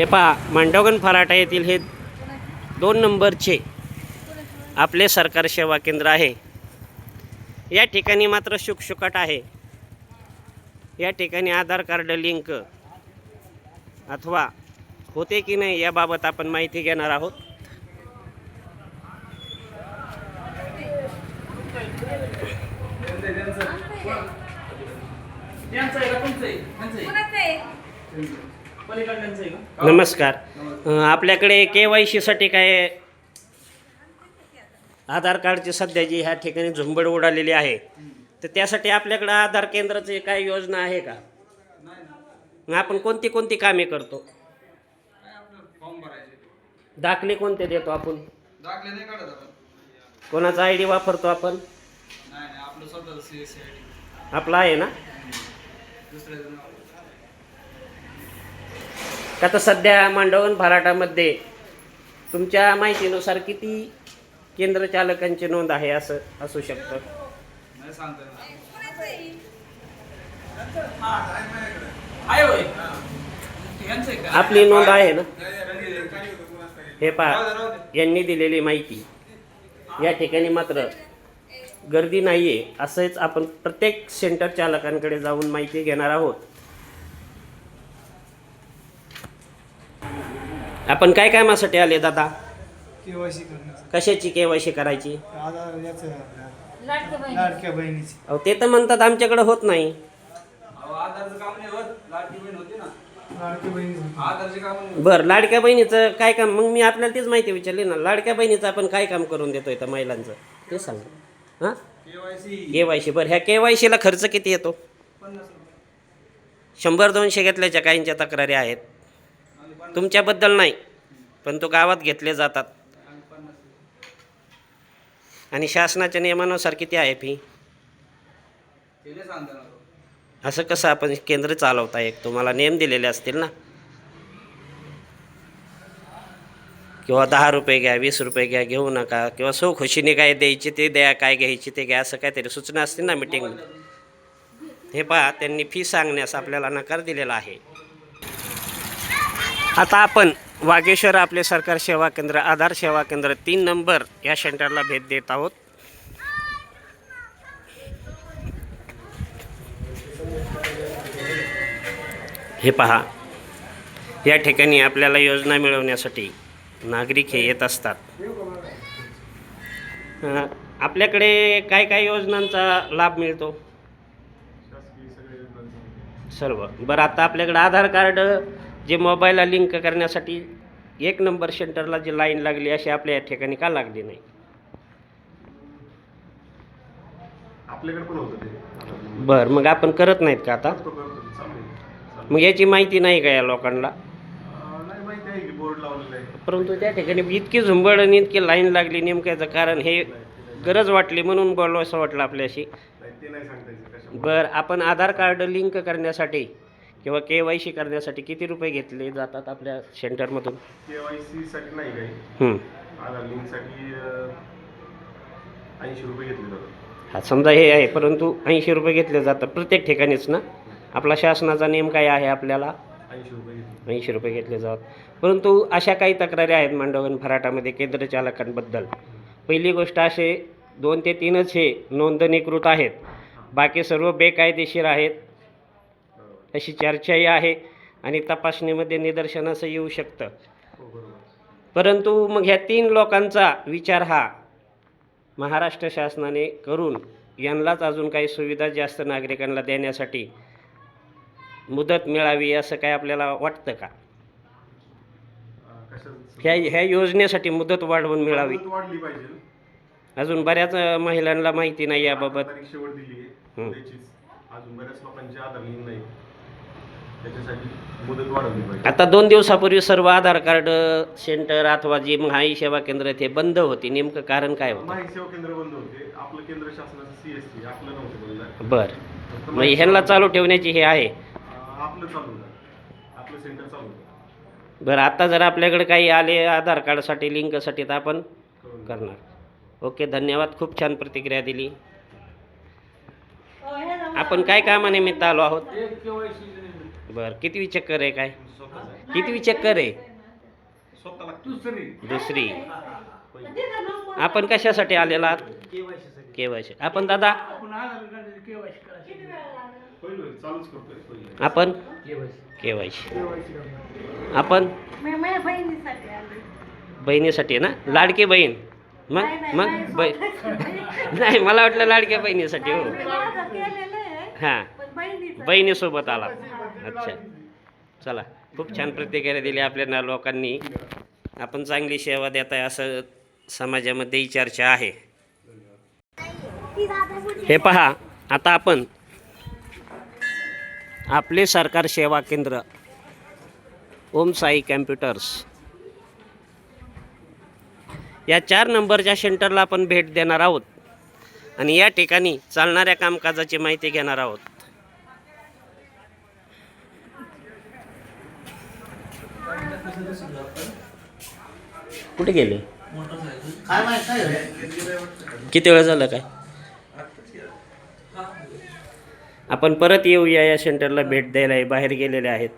हे पहा मांडवगण फराटा येथील हे दोन नंबरचे आपले सरकार सेवा केंद्र आहे. या ठिकाणी मात्र शुकशुकाट आहे. या ठिकाणी आधार कार्ड लिंक अथवा होते की नाही याबाबत आपण माहिती घेणार आहोत. नमस्कार. आपल्याकडे के वाय सीसाठी काय आधार कार्डची सध्या जी ह्या ठिकाणी झुंबड उडालेली आहे तर त्यासाठी आपल्याकडे आधार केंद्राची काय योजना आहे का? आपण कोणती कोणती कामे करतो? दाखले कोणते देतो आपण? कोणाचा आय डी वापरतो आपण? आपलं आहे ना? का तर सध्या मांडवण भराटामध्ये तुमच्या माहितीनुसार किती केंद्र चालकांची नोंद आहे असं असू शकतं? आपली नोंद आहे ना हे पहा. यांनी दिलेली माहिती या ठिकाणी मात्र गर्दी नाही आहे असंच आपण प्रत्येक सेंटर चालकांकडे जाऊन माहिती घेणार आहोत आपण काय कामासाठी आले दादा? केवायसी करण्याचं कशाची केवायसी करायची? आधार याचं लाडक्या बहिणीची. अहो ते तर म्हणतात आमच्याकडे होत नाही. अहो, आधारचं काम नाही होत. लाडकी बहीण होती ना. लाडक्या बहिणीची आधारचे काम नाही होत. बरं लाडक्या बहिणीचं काय काम? मग मी आपल्याला तीच माहिती विचारली ना. लाडक्या बहिणीचं आपण काय काम करून देतोय त्या महिलांचं? ते सांगा. हां? KYC के वाय सी बरं ह्या के वाय सीला खर्च किती येतो? पन्नास रुपये. शंभर दोनशे घेतल्याच्या काहींच्या तक्रारी आहेत. तुमच्याबद्दल नाही पण तो गावात घेतले जातात. आणि शासनाच्या नियमानुसार किती आहे फी असं कसं आपण केंद्र चालवता एक? तुम्हाला नियम दिलेले असतील ना. किंवा दहा रुपये घ्या वीस रुपये घ्या घेऊ नका. किंवा सो खुशीने काय द्यायची ते द्या काय घ्यायची ते घ्या असं काहीतरी सूचना असतील ना मिटिंग हे पहा त्यांनी फी सांगण्यास आपल्याला नकार दिलेला आहे. आता आपण वागेश्वर आपले सरकार सेवा केंद्र आधार सेवा केंद्र तीन नंबर या सेंटरला भेट देत आहोत. हे पहा या ठिकाणी आपल्याला योजना मिळवण्यासाठी नागरिक हे येत असतात. आपल्याकडे काय काय योजनांचा लाभ मिळतो? सर्व. बरं आता आपल्याकडे आधार कार्ड जे मोबाईलला लिंक करण्यासाठी एक नंबर सेंटरला जी लाईन लागली अशी आपल्या या ठिकाणी का लागली नाही? आपल्याकडे पण होतं ते. बरं मग आपण करत नाहीत का आता. मग याची माहिती नाही का या लोकांना? परंतु त्या ठिकाणी इतकी झुंबड आणि इतकी लाईन लागली नेमक्याचं कारण हे गरज वाटली म्हणून बोललो असं वाटलं आपल्याशी. बरं आपण आधार कार्ड लिंक करण्यासाठी किंवा के वाय सी करण्यासाठी किती रुपये घेतले जातात आपल्या सेंटरमधून? के वाय सी साठी नाही काही. हं. आधार लिंकसाठी ऐंशी रुपये घेतले जातात. हा समजा हे आहे परंतु ऐंशी रुपये घेतले जातात प्रत्येक ठिकाणीच ना? आपला शासनाचा नियम काय आहे आपल्याला? ऐंशी रुपये घेतले ऐंशी रुपये घेतले जातात. परंतु अशा काही तक्रारी आहेत मांडवगण फराटामध्ये केंद्र चालकांबद्दल. पहिली गोष्ट असे दोन ते तीनच हे नोंदणीकृत आहेत. बाकी सर्व बेकायदेशीर आहेत. अशी चर्चाही आहे आणि तपासणीमध्ये निदर्शनास येऊ शकतं. हो परंतु मग ह्या तीन लोकांचा विचार हा महाराष्ट्र शासनाने करून यांनाच अजून काही सुविधा जास्त नागरिकांना देण्यासाठी मुदत मिळावी असं काय आपल्याला वाटतं का? ह्या ह्या योजनेसाठी मुदत वाढवून मिळावी. अजून बऱ्याच महिलांना माहिती नाही याबाबत. त्याच्यासाठी मुदत वाढवली पाहिजे. आता दोन दिवसापूर्वी सर्व आधार कार्ड सेंटर अथवा जी महाई सेवा केंद्र ते बंद होती. नेमकं कारण काय होतं? माहिती सेवा केंद्र बंद होते. आपलं केंद्र शासनाचं सी एस टी आपलं नव्हतं बंद बरं. मग ह्यांना चालू ठेवण्याची हे आहे. अं, आपलं चालू होतं. आपलं सेंटर चालू होतं. बरं आता जर आपल्याकडे काही आले आधार कार्डसाठी लिंकसाठी तर आपण करून करणार. ओके धन्यवाद. खूप छान प्रतिक्रिया दिली. आपण काय कामानिमित्त आलो आहोत? एक केवायसी बरं कितवी चक्कर आहे काय? कितवी चक्कर आहे? दुसरी. आपण कशासाठी आलेला? आहात के वाय सी आपण दादा आपण? के वाय सी आपण? बहिणीसाठी आली बहिणीसाठी आहे ना? लाडकी बहीण. मग? मग? बै. नाही मला वाटलं लाडक्या बहिणीसाठी हो. हां. बहिणीसोबत आला. अच्छा. चला खूप छान प्रतिक्रिया दिली आपल्या लोकांनी. आपण चांगली सेवा देत आहे असं समाजामध्येही चर्चा आहे. हे पहा आता आपण आपले सरकार सेवा केंद्र ओम साई कॅम्प्युटर्स या चार नंबरच्या सेंटरला आपण भेट देणार आहोत. आणि या ठिकाणी चालणाऱ्या कामकाजाची माहिती घेणार आहोत. कुठे गेले? किती वेळ झालं काय? आपण परत येऊया या सेंटरला भेट द्यायला बाहेर गेलेले आहेत.